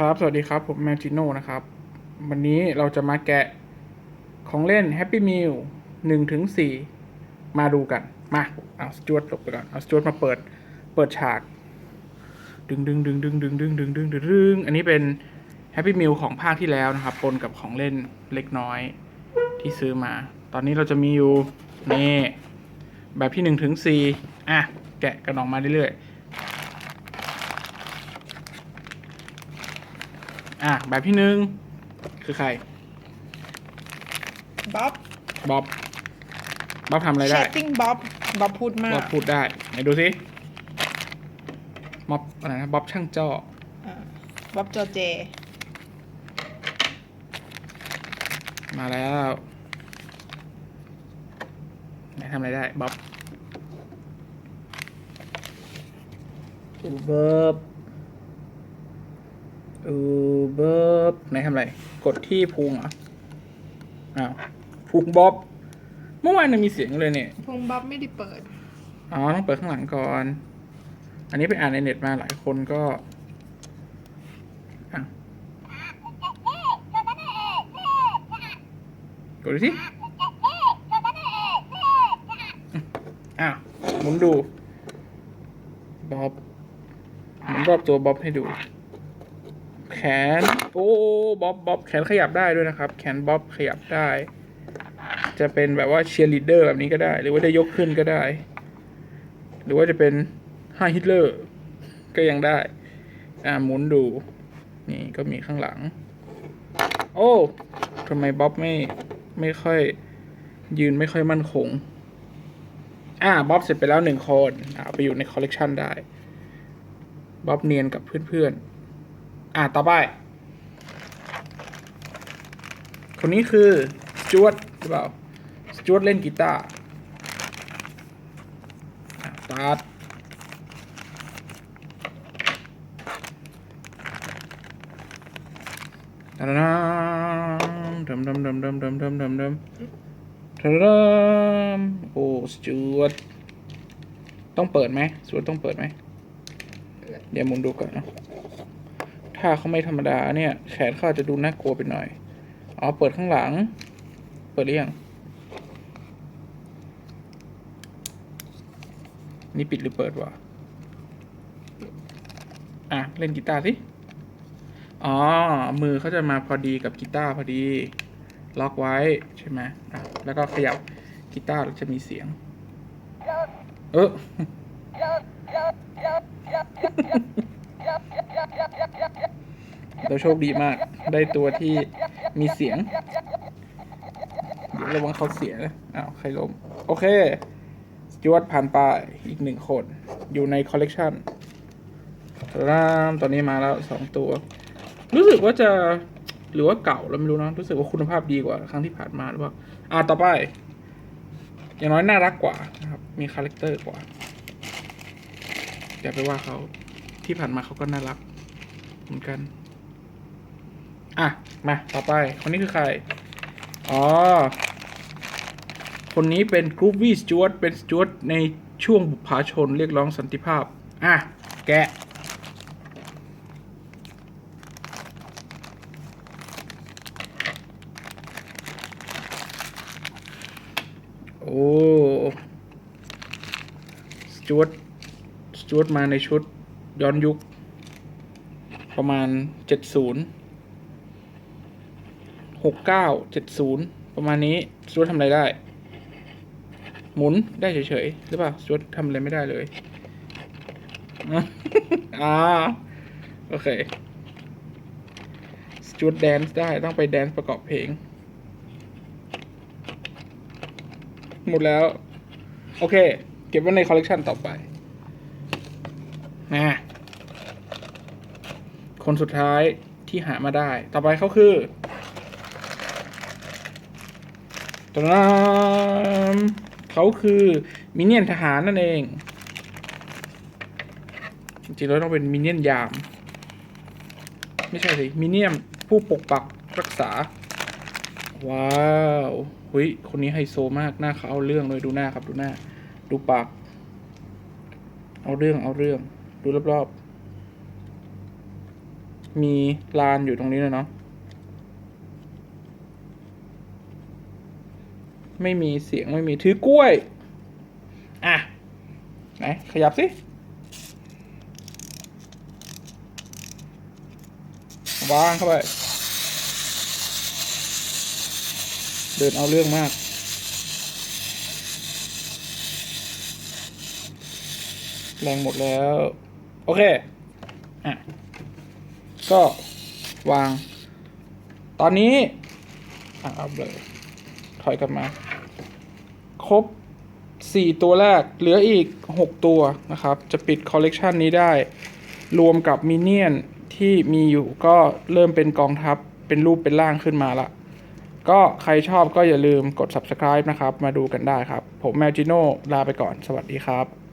ครับ สวัสดีครับ ผมแมจิโน่นะครับ วันนี้เราจะมาแกะของเล่น Happy Meal หนึ่งถึงสี่มาดูกัน มา เอาสจวตลบไปก่อน เอาสจวตมาเปิด เปิดฉากดึงดึงดึงดึงดึงดึงดึงดึงดึงดึงอันนี้เป็น Happy Meal ของภาคที่แล้วนะครับ ปนกับของเล่นเล็กน้อยที่ซื้อมา ตอนนี้เราจะมีอยู่ นี่ แบบที่หนึ่งถึงสี่อะ แกะกันออกมาเรื่อยๆ อะแบบที่หนึ่งคือใครบ๊อบบ๊อบบ๊อบทำอะไรได้ Chatting บ๊อบบ๊อบพูดมาบ๊อกบพูดได้ไหนดูสิบ๊อบอะไรนะบ๊อบช่างจ้ออ่าบ๊อบจอเจ มาแล้วไหนทำอะไรได้บ๊อบอูเบิร์บอู เบิร์บไหนทำอะไร กดที่พุงเหรอ อ้าว พุงบ๊อบ เมื่อวานยังมีเสียงเลยเนี่ยพงบ๊อบไม่ได้เปิด อ๋อ ต้องเปิดข้างหลังก่อน อันนี้ไปอ่านในเน็ตมาหลายคนก็อะกดดูสิอะหมุนดูบ๊อบหมุนรอบตัวบ๊อบให้ดูแข น โอ้บ๊อบบ๊อบแขนขยับได้ด้วยนะครับ แขนบ๊อบขยับได้ จะเป็นแบบว่าเชียร์ลีดเดอร์แบบนี้ก็ได้ หรือว่าจะยกขึ้นก็ได้ หรือว่าจะเป็นไฮฮิตเลอร์ก็ยังได้ อ่าหมุนดู นี่ก็มีข้างหลัง โอ้ทำไมบ๊อบไม่ไม่ค่อยยืนไม่ค่อยมั่นคง อ่าบ๊อบเสร็จไปแล้วหนึ่งคนเอาไปอยู่ในคอลเลกชันได้บ๊อบเนียนกับเพื่อนๆ อ่าต่อไป คนนี้คือสจวตหรือเปล่าสจวตเล่นกีตาร์อะสตาร์ทดำดำดำดำดำดำดำดำดำดำโอ้สจวตต้องเปิดไหมสจวตต้องเปิดไหมเดี๋ยวมุนดูก่อนนะ ถ้าเขาไม่ธรรมดาเนี่ย แขนเขาอาจจะดูน่ากลัวไปหน่อย อ๋อ เปิดข้างหลัง เปิดหรือยัง นี่ปิดหรือเปิดวะ อะ เล่นกีตาร์สิ อ๋อ มือเขาจะมาพอดีกับกีตาร์พอดี ล็อกไว้ใช่ไหมอะ แล้วก็ขยับกีตาร์แล้วจะมีเสียง เออ เราโชคดีมาก ได้ตัวที่มีเสียงเดี๋ยวระวังเขาเสียนะอ้าวใครล้ม โอเคสจวตผ่านไปอีกหนึ่งคน อยู่ในคอลเลกชันรามตอนนี้มาแล้วสองตัว รู้สึกว่าจะหรือว่าเก่าเราไม่รู้นะรู้สึกว่าคุณภาพดีกว่าครั้งที่ผ่านมาหรือเปล่าอ่าต่อไป อย่างน้อยน่ารักกว่านะครับ มีคาแรคเตอร์กว่าอย่าไปว่าเขาที่ผ่านมาเขาก็น่ารักเหมือนกัน อะ มาต่อไป คนนี้คือใคร อ๋อ คนนี้เป็นกรูฟวี่สจวตเป็นสจวตในช่วงบุพาชนเรียกร้องสันติภาพ อะ แกะโอ้สจวตสจวตมาในชุดย้อนยุค ประมาณเจ็ดศูนย์ หกเก้าเจ็ดศูนย์ประมาณนี้สจวตทำอะไรได้ หมุนได้เฉยๆหรือเปล่าสจวตทำอะไรไม่ได้เลยอ่าโอเคสจวตแดนซ์ได้ต้องไปแดนซ์ประกอบเพลง หมดแล้ว โอเค เก็บไว้ในคอลเลกชันต่อไปนะคนสุดท้ายที่หามาได้ ต่อไปเขาคือ ตรามเขาคือมินเนี่ยนทหารนั่นเอง จริงๆแล้วต้องเป็นมินเนี่ยนยาม ไม่ใช่สิมินเนี่ยนผู้ปกปักรักษา ว้าวเฮ้ยคนนี้ไฮโซมาก หน้าเขาเอาเรื่องเลยดูหน้าครับ ดูหน้า ดูปาก เอาเรื่องเอาเรื่อง ดูรอบๆ มีลานอยู่ตรงนี้เลยเนาะ ไม่มีเสียงไม่มีถือกล้วย อะ ไหน ขยับสิวางเข้าไป เดินเอาเรื่องมาก แรงหมดแล้ว โอเค อะ ก็วาง ตอนนี้อะเอาเลย ถอยกลับมา ครบ 4 ตัวแรก เหลืออีก 6 ตัวนะครับ จะปิดคอลเลกชันนี้ได้ รวมกับมินเนี่ยนที่มีอยู่ก็เริ่มเป็นกองทัพเป็นรูปเป็นร่างขึ้นมาละก็ใครชอบก็อย่าลืมกด subscribe นะครับ มาดูกันได้ครับ ผมแมวจิโน่ลาไปก่อน สวัสดีครับ